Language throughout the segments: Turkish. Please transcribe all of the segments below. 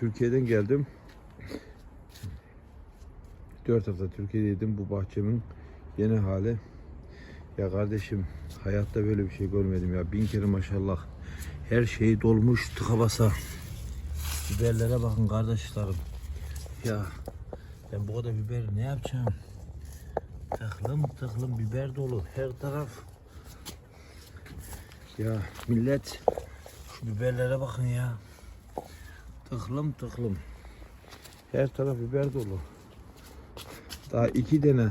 Türkiye'den geldim. 4 hafta Türkiye'deydim. Bu bahçemin yeni hali. Ya kardeşim hayatta böyle bir şey görmedim ya. Bin kere maşallah. Her şey dolmuş tıka basa. Biberlere bakın kardeşlerim. Ya ben bu kadar biber ne yapacağım? Tıklım tıklım biber dolu her taraf. Ya millet şu biberlere bakın ya. Tıklım tıklım. Her taraf biber dolu. Daha iki tane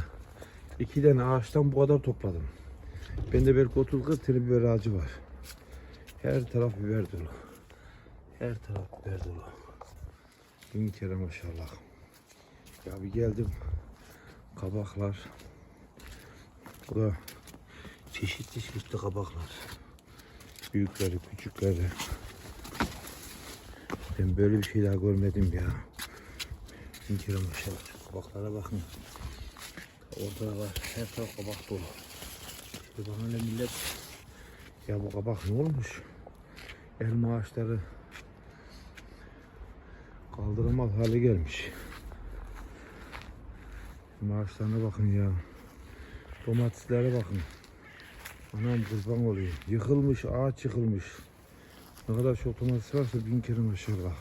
iki tane ağaçtan bu kadar topladım. Bende belki 30 40 tane biber ağacı var. Her taraf biber dolu. Her taraf biber dolu. Bin kere maşallah. Ya bir geldim. Kabaklar. Bu da çeşitli çeşitli kabaklar. Büyükleri, küçükleri. Ben böyle bir şey daha görmedim ya. Bin kere maşallah. Kabaklara bakın. Orada da var. Her taraf kabak dolu. İşte bana ne millet. Ya bu kabak ne olmuş? Elma ağaçları kaldıramaz hale gelmiş. Maaşlarına bakın ya. Domateslere bakın. Anam kurban oluyor. Yıkılmış, ağaç yıkılmış. Ne kadar çok domates varsa bin kere maşallah.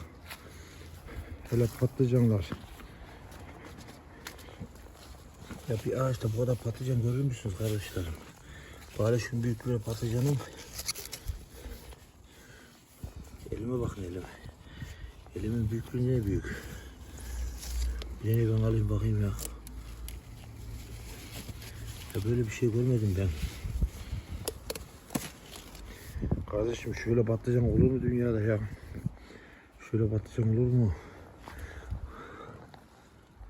Hele patlıcanlar. Ya bir ağaçta bu kadar patlıcan görür müsünüz kardeşlerim? Bari şu büyüklüğüne patlıcanın. Elime bakın elime. Elimin büyüklüğü ne büyük. Tane ben alayım bakayım ya. Ya böyle bir şey görmedim ben. Kardeşim şöyle patlıcan olur mu dünyada ya? Şöyle patlıcan olur mu?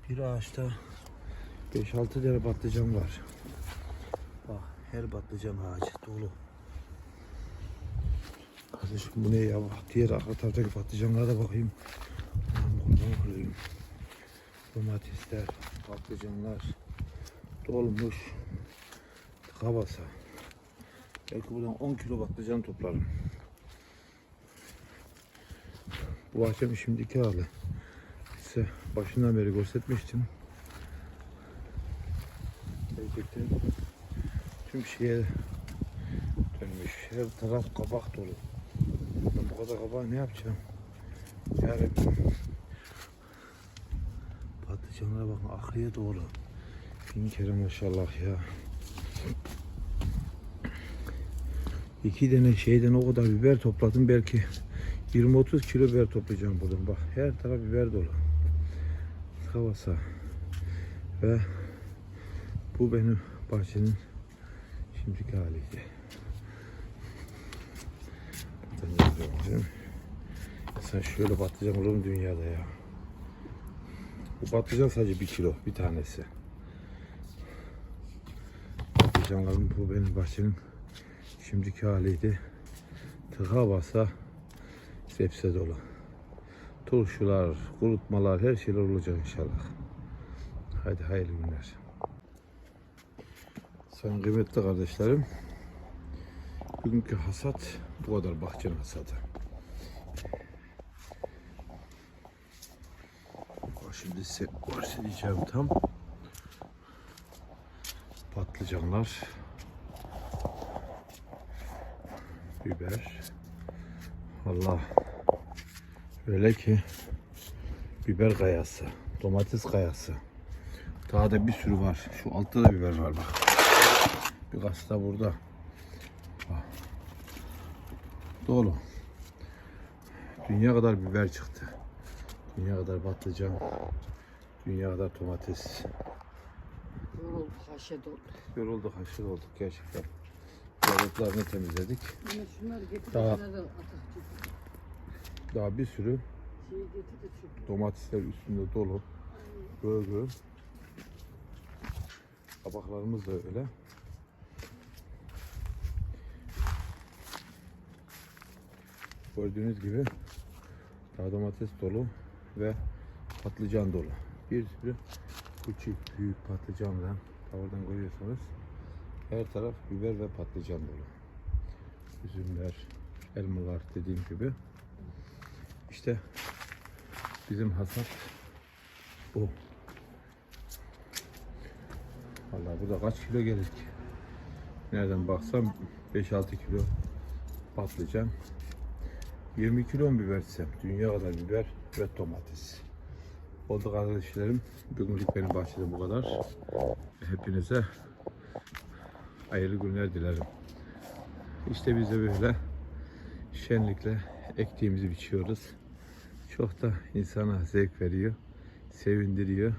Bir ağaçta 5-6 tane patlıcan var. Bak her patlıcan ağacı dolu. Kardeşim bu ne ya? Bak diğer arka taraftaki patlıcanlara da bakayım. Kurban. Domatesler, patlıcanlar dolmuş. Tıka basa. Belki buradan 10 kilo patlıcan toplarım. Bu bahçemin şimdiki hali. Size başından beri göstermiştim. Gerçekten tüm şeye dönmüş. Her taraf kabak dolu. Ben bu kadar kabağı ne yapacağım? Yarabbim. Patlıcanlara bakın ahriye doğru. Bin kere maşallah ya. İki tane şeyden o kadar biber topladım belki 20-30 kilo biber toplayacağım buradan. Bak her taraf biber dolu. Havasa. Ve bu benim bahçenin şimdiki haliydi. Sen şöyle patlıcan olur mu dünyada ya? Bu patlıcan sadece bir kilo bir tanesi. Patlıcanlarım bu benim bahçenin şimdiki haliydi. Tıka basa sepse dolu. Turşular, kurutmalar her şeyler olacak inşallah. Hadi hayırlı günler. Sayın kıymetli kardeşlerim. Bugünkü hasat bu kadar bahçenin hasadı. Şimdi size göstereceğim tam. Patlıcanlar. Biber. Allah. Öyle ki biber kayası, domates kayası. Daha da bir sürü var. Şu altta da biber var bak. Birkaç da burada. Bak. Dolu. Dünya kadar biber çıktı. Dünya kadar patlıcan. Dünya kadar domates. Yoruldu, haşet oldu. Yorulduk, haşır olduk gerçekten. Yorulduklarını temizledik. Daha-. Daha bir sürü domatesler üstünde dolu. Böyle. Kabaklarımız da öyle. Gördüğünüz gibi daha domates dolu ve patlıcan dolu. Bir sürü küçük büyük patlıcanla oradan görüyorsunuz. Her taraf biber ve patlıcan dolu. Üzümler, elmalar dediğim gibi. İşte Bizim hasat bu. Vallahi burada kaç kilo gelir ki? Nereden baksam 5-6 kilo patlıcan. 20 kilo biber desem? Dünya kadar biber ve domates. Oldu kardeşlerim. Bugünlük benim bahçede bu kadar. Hepinize hayırlı günler dilerim. İşte biz de böyle şenlikle ektiğimizi biçiyoruz. Çok da insana zevk veriyor, sevindiriyor.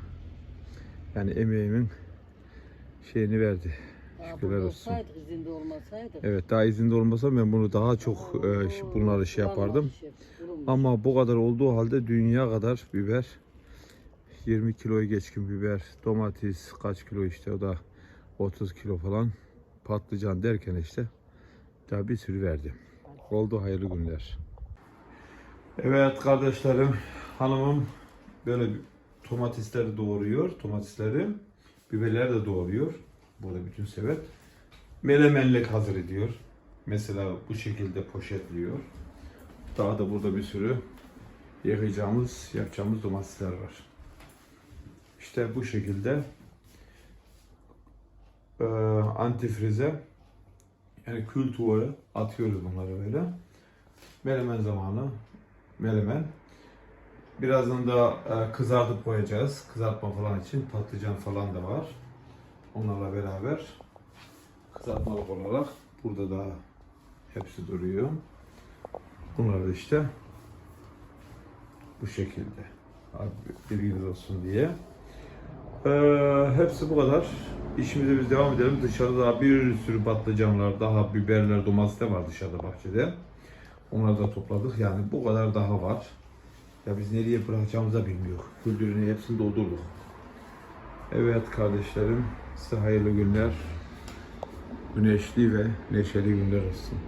Yani emeğimin şeyini verdi. Şükürler olsun. izinde olmasaydık. Evet daha izinde olmasa ben bunu daha çok e, bunları şey yapardım. Ama Ama bu kadar olduğu halde dünya kadar biber 20 kiloyu geçkin biber, domates kaç kilo işte o da 30 kilo falan patlıcan derken işte daha bir sürü verdi. Oldu hayırlı günler. Evet kardeşlerim, hanımım böyle domatesleri doğruyor, domatesleri, biberleri de doğruyor. Burada bütün sebep. Melemenlik hazır ediyor. Mesela bu şekilde poşetliyor. Daha da burada bir sürü yıkayacağımız, yapacağımız domatesler var. İşte bu şekilde eee antifrize yani kül tuvaya atıyoruz bunları böyle. Melemen zamanı. Melemen. Birazdan da e, kızartıp koyacağız. Kızartma falan için patlıcan falan da var. Onlarla beraber kızartmalık olarak burada da hepsi duruyor. Bunlar da işte bu şekilde. Abi bilginiz olsun diye. Ee, hepsi bu kadar. İşimize biz devam edelim. Dışarıda daha bir sürü patlıcanlar, daha biberler, domatesler var dışarıda bahçede. Onları da topladık. Yani bu kadar daha var. Ya biz nereye bırakacağımızı bilmiyoruz. Güldürünü hepsini doldurduk. Evet kardeşlerim, size hayırlı günler. Güneşli ve neşeli günler olsun.